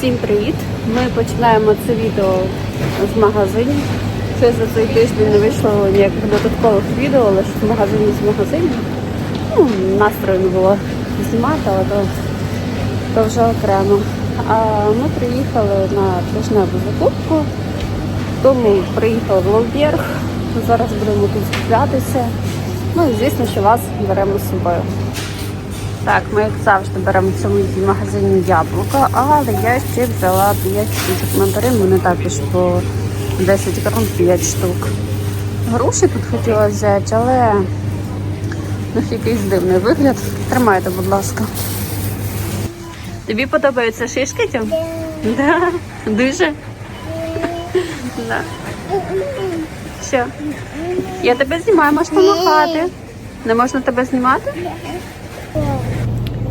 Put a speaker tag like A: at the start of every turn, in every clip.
A: Всім привіт! Ми починаємо це відео з магазинів. Ще за цей тиждень не вийшло ніяких додаткових відео, лише з магазинів з магазинів. Ну, настрою не було знімати, але то, то вже окремо. А ми приїхали на тижневу закупку, тому приїхали в Ловберг. Зараз будемо тут скуплятися. Ну і звісно, що вас беремо з собою. Так, ми як завжди беремо в цьому магазині яблука, але я ще взяла 5 штучок мандарин, вони також по 10 грам 5 штук. Груші тут хотіла взяти, але ну, якийсь дивний вигляд. Тримайте, будь ласка. Тобі подобаються шишки, Тьом? Да. Дуже? Да. Що? Я тебе знімаю, можеш помахати. Не можна тебе знімати?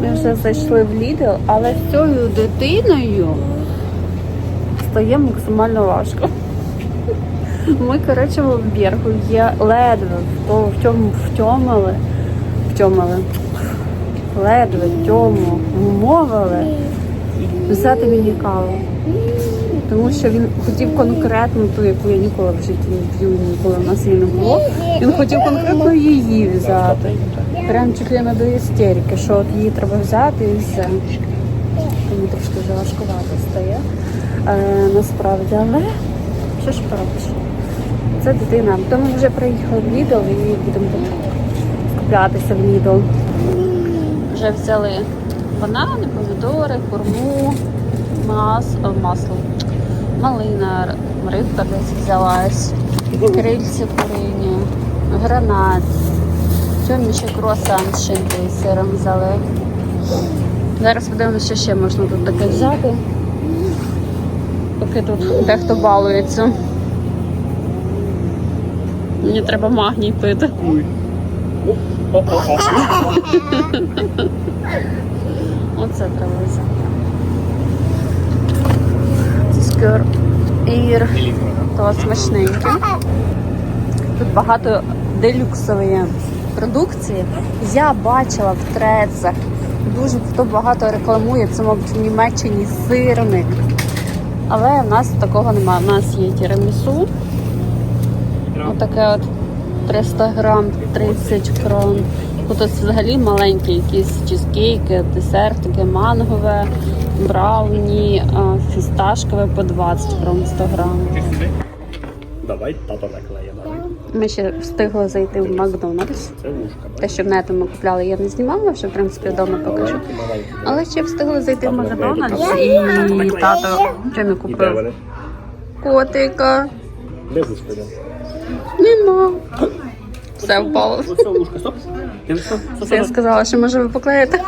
A: Ми вже зайшли в Lidl, але з цією дитиною стає максимально важко. Ми, коротше, в Бергу є ледве в чому втьомили, втьомили, ледве тьому вмовили взяти мені каву. Тому що він хотів конкретно ту, яку я ніколи в житті не п'ю, ніколи в нас її не було. Він хотів конкретно її взяти. Прям чуть ли не до істерики, що от її треба взяти і все. Тому трошки вже важкувато стає. Е, насправді, але що ж поробиш? Це дитина. То ми вже приїхали в Lidl і будемо скуплятися в Lidl. Вже взяли банани, помідори, хурму, мас, о, масло, малина, рибка десь взялась, крильці курині, гранат. Сьогодні ще круасан з шинкою і сиром взяли. Зараз подивимося, що ще можна тут таке взяти. Поки тут дехто балується. Мені треба магній пити. Оце треба взяти. Ір. То смачненьке. Тут багато делюксової продукції. Я бачила в трецах. Дуже хто багато рекламує, це, мабуть, в Німеччині сирник. Але в нас такого немає. У нас є тірамісу. Отаке от 300 грам, 30 крон. Тут ось взагалі маленькі якісь чизкейки, десертики, мангове, брауні, фісташкове по 20 грам 100 грам.
B: Давай тато наклеїмо.
A: Ми ще встигли зайти в Макдональдс. Те, що в неті ми купляли, я не знімала, вже в принципі вдома покажу. Але ще встигли зайти в Макдональдс і тато не купив котика.
B: Де вушка?
A: Нема. Все впало. Це я сказала, що може ви поклеїте.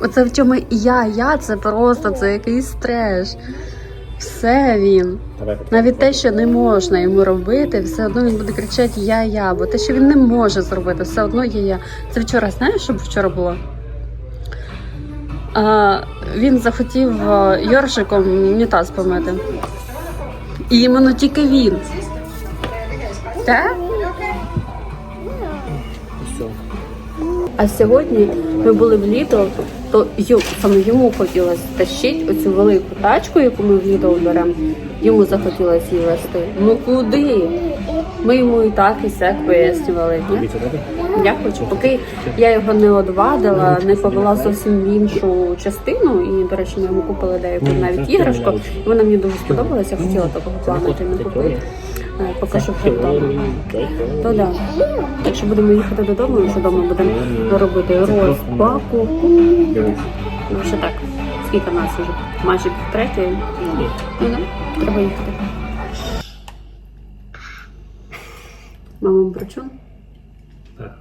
A: Оце в чому я, я це просто це якийсь треш. Все він. Навіть те, що не можна йому робити, все одно він буде кричати я, я, бо те, що він не може зробити, все одно є я. Це вчора, знаєш, що вчора було? А, він захотів йоршиком унітаз помити. І іменно тільки він. Так? А сьогодні ми були в Lidl, то ю, саме йому хотілося тащити оцю велику тачку, яку ми в Lidl беремо. Йому захотілося її вести. Ну куди? Ми йому і так, і сяк пояснювали. Ні? Я хочу, поки я його не одвадила, не повела зовсім в іншу частину. І, до речі, ми йому купили деяку навіть іграшку. Вона мені дуже сподобалася, я хотіла такого плану, не купити. Е, Покажу вже вдома. То да. Так що будемо їхати додому, і вже вдома будемо робити розпаку. Ну, ще так. Скільки нас вже? Майже третє. Ну, да, треба їхати. Мама Бручун?
B: Так.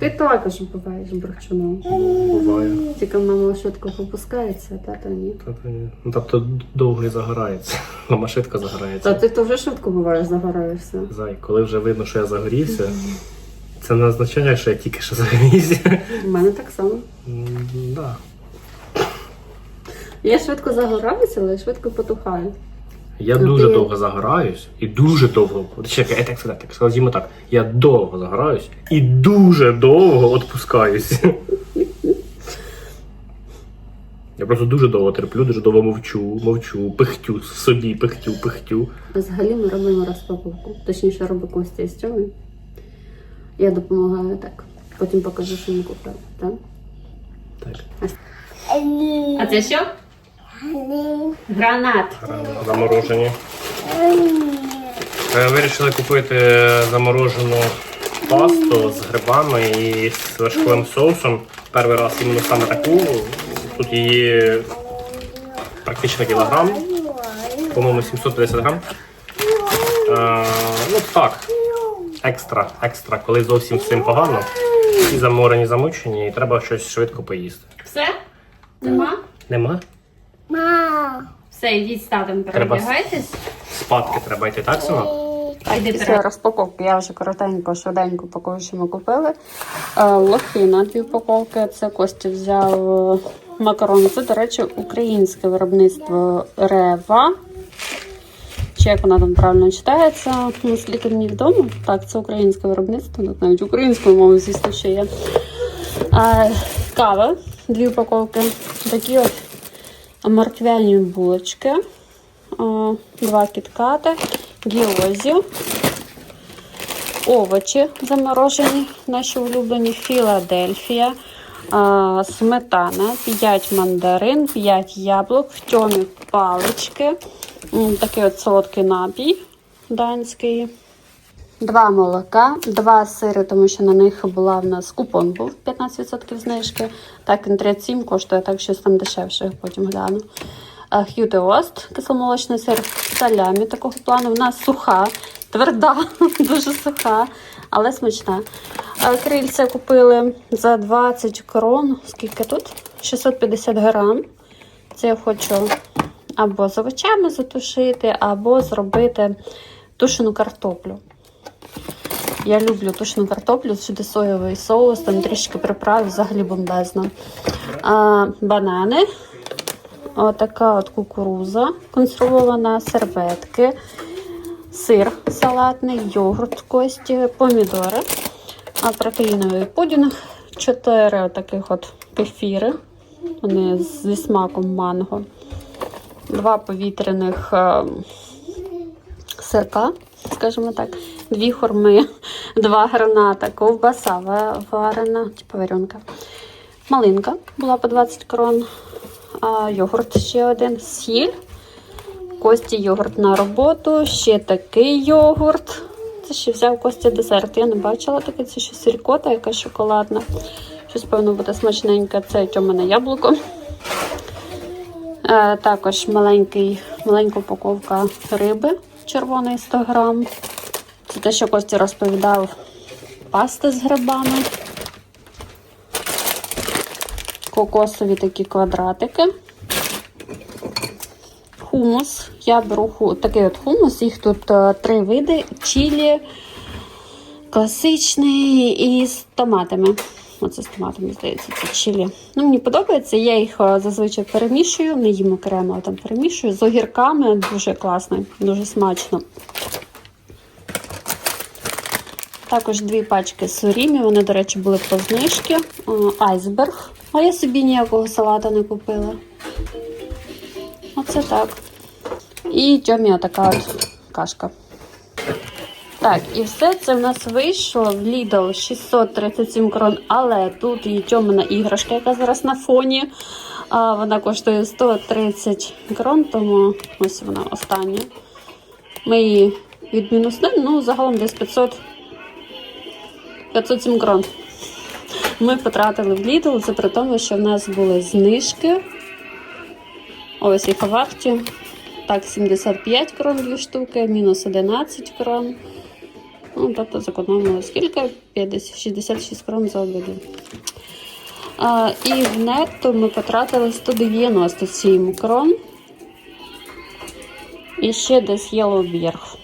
A: Ти також буваєш Бручуном.
B: Буває.
A: Тільки мама швидко попускається, а тато ні.
B: Тобто, ну, тобто довго і загорається. Мама швидко
A: Та ти то вже швидко буваєш, загораєшся.
B: Зай, коли вже видно, що я загорівся, це не означає, що я тільки що загорівся.
A: У мене так само.
B: М, Да.
A: Я швидко загораюся, але швидко потухаю.
B: Я
A: Ну,
B: дуже
A: ти-
B: довго загораюсь і дуже довго. Ще я так сказати, так скажімо так. Я довго загораюсь і дуже довго відпускаюсь. Я просто дуже довго терплю, дуже довго мовчу, мовчу, пихтю собі, пихтю, пихтю.
A: Взагалі ми робимо розпаковку. Точніше, робить Костя з Тьомою. Я допомагаю так. Потім покажу, що ми купили. Так?
B: Так.
A: А це що? Гранат.
B: Заморожені. Е, Вирішили купити заморожену пасту з грибами і з вершковим соусом. Перший раз іменно саме таку. Тут її практично кілограм, по-моєму, 750 грам. Е, ну так, екстра, екстра, коли зовсім всім погано. І заморені, замучені, і треба щось швидко поїсти.
A: Все? Нема?
B: Нема?
A: Все, йдіть з татом перебігайтесь.
B: Спадки треба йти, так, синок?
A: Йди Після розпаковки я вже коротенько, швиденько пакую, що ми купили. Е, Лохи на дві упаковки. Це Костя взяв е, макарони. Це, до речі, українське виробництво Рева. Чи як вона там правильно читається, наскільки мені відомо. Так, це українське виробництво, тут навіть українською мовою, звісно, ще є. Е, Кава, дві упаковки. Такі от морквяні булочки. Е, Два кіткати, гіозі, овочі заморожені, наші улюблені, Філадельфія, сметана, 5 мандарин, 5 яблук, в тьомі палички, такий от солодкий напій данський. Два молока, два сири, тому що на них була в нас купон був 15% знижки. Так, він 37 коштує, так щось там дешевше, потім гляну. Х'юти Ост, кисломолочний сир, салямі такого плану. Вона суха, тверда, дуже суха, але смачна. А Крильця купили за 20 крон. Скільки тут? 650 грам. Це я хочу або з овочами затушити, або зробити тушену картоплю. Я люблю тушену картоплю, сюди соєвий соус, там трішки приправ, взагалі бомбезно. А, банани. Отака от кукуруза консервована, серветки, сир салатний, йогурт кості, помідори, протеїновий пудінг, чотири таких от кефіри, вони зі смаком манго, два повітряних е, сирка, скажімо так, дві хурми, два граната, ковбаса варена, типу варенка. Малинка була по 20 крон, а йогурт ще один, сіль, Кості йогурт на роботу, ще такий йогурт. Це ще взяв Костя десерт. Я не бачила таке, це ще сирікота, яка шоколадна. Щось, певно, буде смачненьке. Це тьомане яблуко. Е, також маленький, маленька упаковка риби червоної 100 грам. Це те, що Костя розповідав, паста з грибами. Кокосові такі квадратики. Хумус. Я беру такий от хумус, їх тут е, три види: чилі, класичний і з томатами. Оце з томатами, здається, це чилі. Ну, мені подобається, я їх е, зазвичай перемішую, не їм окремо, а там перемішую з огірками. Дуже класно, дуже смачно. Також дві пачки сурімі, вони, до речі, були по знижки. Е, Айсберг. А я собі ніякого салата не купила. Оце так. І тьомі така от кашка. Так, і все це в нас вийшло в Lidl 637 крон, але тут і тьомина іграшка, яка зараз на фоні. А, вона коштує 130 крон, тому ось вона остання. Ми її відмінусли, ну загалом десь 500 507 крон. Ми потратили в Lidl, це при тому, що в нас були знижки. Ось їх в. Так, 75 крон дві штуки, мінус 11 крон. Ну, тобто зекономили скільки? 50, 66 крон за обіду. А, і в нетто ми потратили 197 крон. І ще десь є лоб'єрг.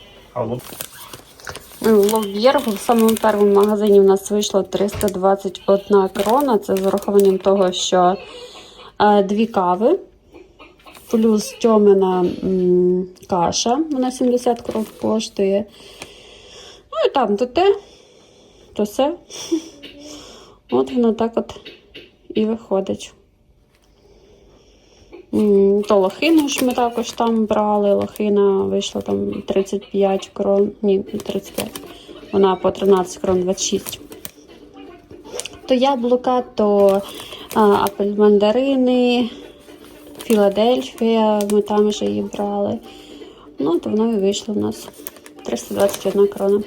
A: Лоб'єрг в самому першому магазині в нас вийшло 321 крона. Це з урахуванням того, що е, дві кави, плюс тьомина каша, вона 70 крон коштує. Ну і там то те, то все. От воно так от і виходить. То лохину ж ми також там брали. Лохина вийшла там 35 крон. Ні, 35. Вона по 13 крон 26. То яблука, то а, апель мандарини, Філадельфія, ми там вже її брали. Ну, то воно і вийшло в нас 321 крона.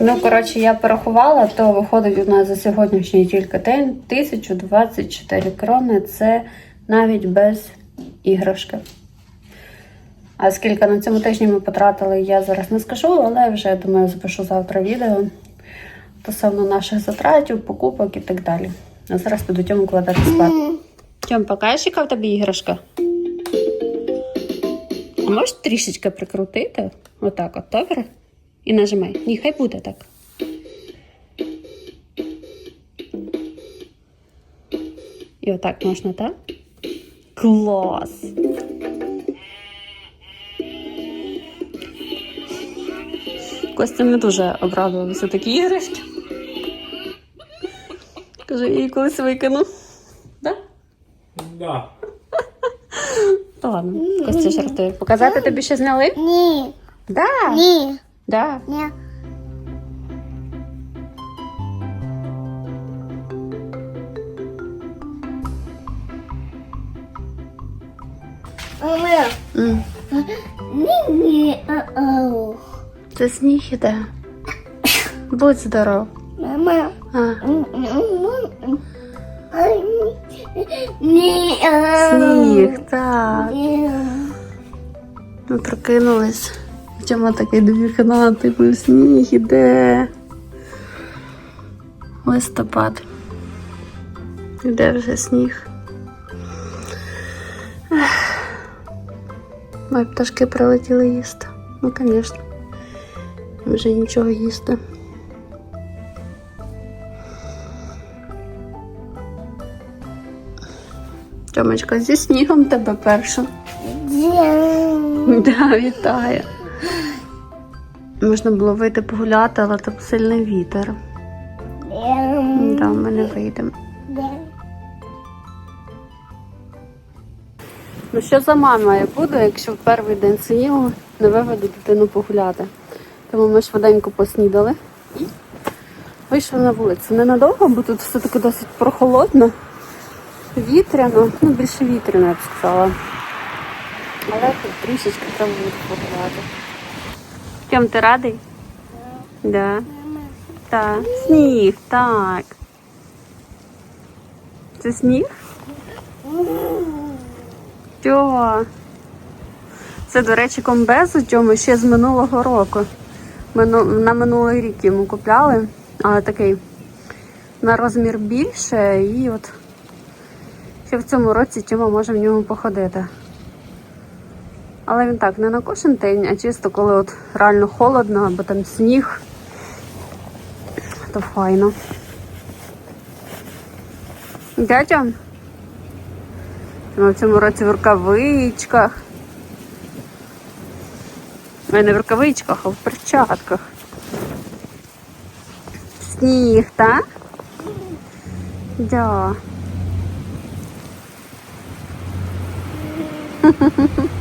A: Ну, коротше, я порахувала, то виходить у нас за сьогоднішній тільки день 1024 крони. Це навіть без іграшки. А скільки на цьому тижні ми потратили, я зараз не скажу, але вже я думаю, запишу завтра відео стосовно наших затратів, покупок і так далі. А зараз піду Тьому кладати спати. Тьом, покажеш, яка в тебе іграшка? А можеш трішечки прикрутити? Отак от, добре? І нажимай. Ні, хай буде так. І отак можна, так? Клас! Костя не дуже обрадувався такі іграшки. Каже, я її колись викину. Да?
B: Да.
A: То ладно, Костя жартує. Показати тобі, що зняли?
C: Ні,
A: Да.
C: ні,
A: Да.
C: ні.
A: М. Це сніг іде. Будь здоров.
C: Мама,
A: а. сніг, так. Ми прокинулись. Тьома такий до вікна, типу сніг іде. Листопад. Іде вже сніг. Мої пташки прилетіли їсти. Ну, звісно. Вже нічого їсти. Тьомочка, зі снігом тебе перша. Да, вітаю. Можна було вийти погуляти, але там сильний вітер. Да, ми не вийдемо. Ну що за мама я буду, якщо в перший день снігу не виведу дитину погуляти. Тому ми швиденько поснідали і вийшли на вулицю. Ненадовго, бо тут все таки досить прохолодно, вітряно, ну більше вітряно, я б сказала. Але тут трішечки треба буде погуляти. Тьом, ти радий? Да. Так. Сніг, так. Це сніг? Тьо. Це, до речі, комбез у Тьому ще з минулого року. Мину... На минулий рік йому купляли, але такий на розмір більше, і от ще в цьому році Тьома може в ньому походити. Але він так, не на кожен день, а чисто коли от реально холодно або там сніг, то файно. Дядя? Ми в цьому році в рукавичках. Ой, не в рукавичках, а в перчатках. Сніг, так? Да.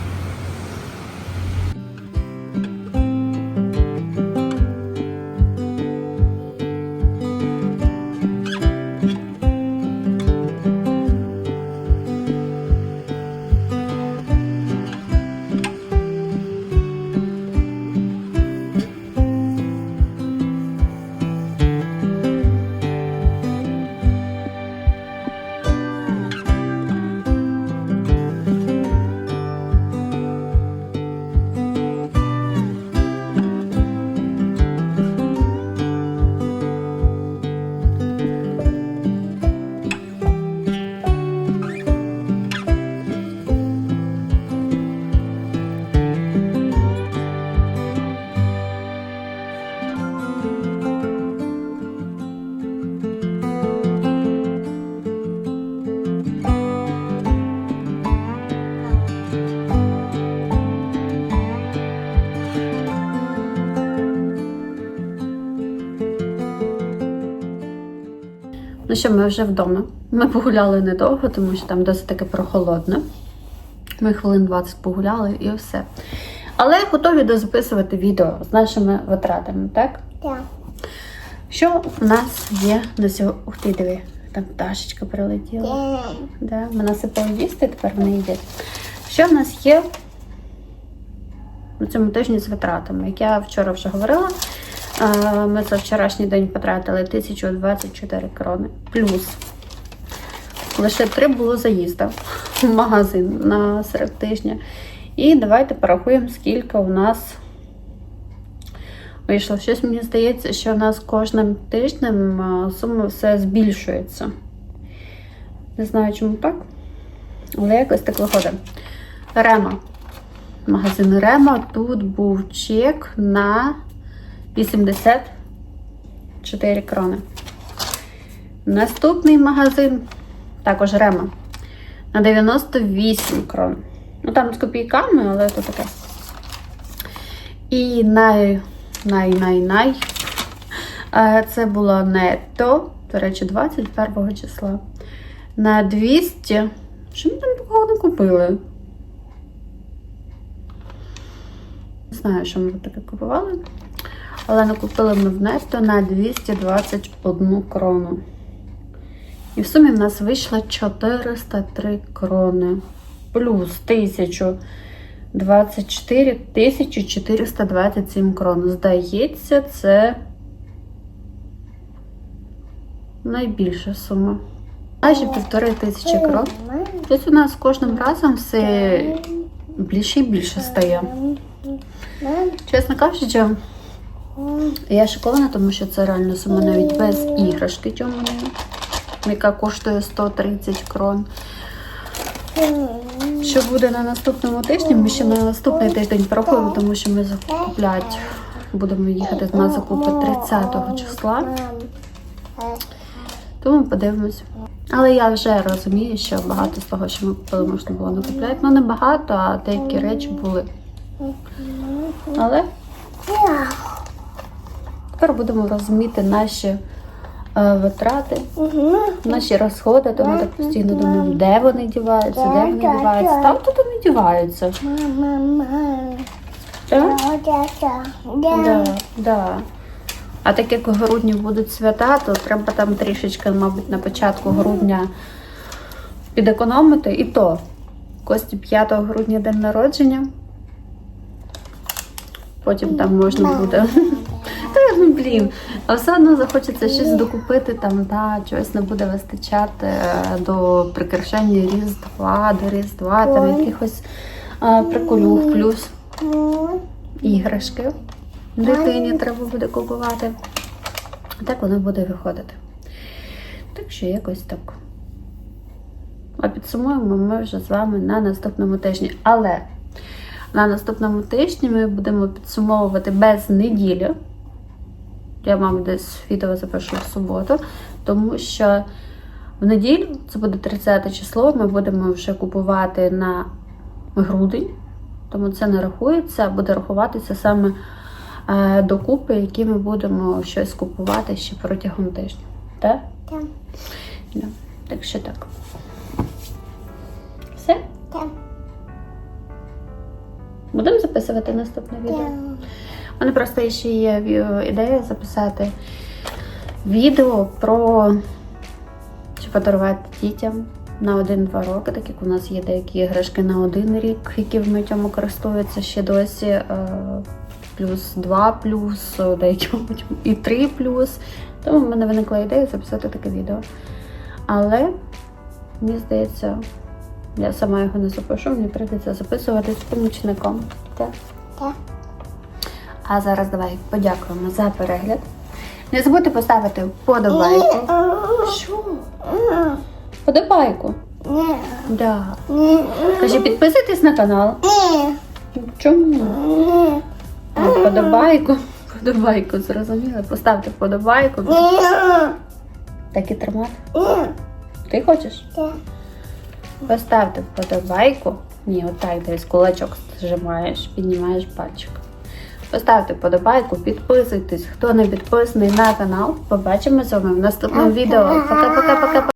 A: що ми вже вдома. Ми погуляли недовго, тому що там досить таки прохолодно. Ми хвилин 20 погуляли і все. Але готові дозаписувати відео з нашими витратами, так?
C: Так.
A: Що в нас є на сьогодні? Ух ти, диви, там пташечка прилетіла.
C: Так.
A: Да, ми насипали їсти, тепер вони їдять. Що в нас є на цьому тижні з витратами? Як я вчора вже говорила, ми за вчорашній день потратили 1024 крони. Плюс лише три було заїзда в магазин на серед тижня. І давайте порахуємо, скільки у нас вийшло. Щось мені здається, що у нас кожним тижнем сума все збільшується. Не знаю, чому так. Але якось так виходить. Рема. Магазин Рема. Тут був чек на 84 крони. Наступний магазин, також Рема, на 98 крон. Ну там з копійками, але то таке. І най, най, най, най. е, Це було нетто, до речі, 21 числа. На 200. Що ми там такого не купили? Не знаю, що ми таке купували. Але накупили ми в нетто на 221 крону. І в сумі в нас вийшло 403 крони. Плюс 1024 1427 крон. Здається, це найбільша сума. Майже півтори тисячі крон. Ось у нас кожним разом все більше і більше стає. Чесно кажучи, я шокована, тому що це реально сума навіть без іграшки тьоманої, яка коштує 130 крон. Що буде на наступному тижні? Ми ще на наступний тиждень порахуємо, тому що ми закуплять. Будемо їхати на закупи 30 числа. Тому подивимось. Але я вже розумію, що багато з того, що ми купили, можна було не купляти. Ну не багато, а деякі речі були. Але тепер будемо розуміти наші е, витрати, наші розходи, то ми так постійно думаємо, де вони діваються, де вони діваються. Там тут вони діваються. Так? Да, да. А так як у грудні будуть свята, то треба там трішечки, мабуть, на початку грудня підекономити. І то Кості 5 грудня день народження. Потім там можна буде. Та ну блін, а все одно захочеться щось докупити, там, да, чогось не буде вистачати е, до прикрашання Різдва, до Різдва, там якихось е, приколюх, плюс іграшки. Дитині треба буде купувати. Так воно буде виходити. Так що якось так. А підсумуємо ми вже з вами на наступному тижні. Але на наступному тижні ми будемо підсумовувати без неділі. Я, мабуть, десь відео запишу в суботу, тому що в неділю, це буде 30 число, ми будемо вже купувати на грудень, тому це не рахується, буде рахуватися саме е, докупи, які ми будемо щось купувати ще протягом тижня. Так? Да. Так що так. Все? Будемо записувати наступне відео. У мене просто ще є ідея записати відео про чи подарувати дітям на один-два роки, так як у нас є деякі іграшки на один рік, які в цьому користуються ще досі. е, Плюс 2 плюс, деякі і 3 плюс. Тому в мене виникла ідея записати таке відео. Але мені здається, я сама його не запишу, мені прийдеться записувати з помічником. Так?
C: Так.
A: А зараз давай подякуємо за перегляд. Не забудьте поставити вподобайку. Що? Вподобайку. Да. Кажи, підписуйтесь на канал. Чому? Ну, Вподобайку. Вподобайку, зрозуміли. Поставте вподобайку. Так і тримати. Ти хочеш? Поставте вподобайку. Ні, отак десь кулачок зжимаєш, піднімаєш пальчик. Поставте подобайку, підписуйтесь, хто не підписаний на канал. Побачимо з вами в наступному відео. Пока-пока-пока.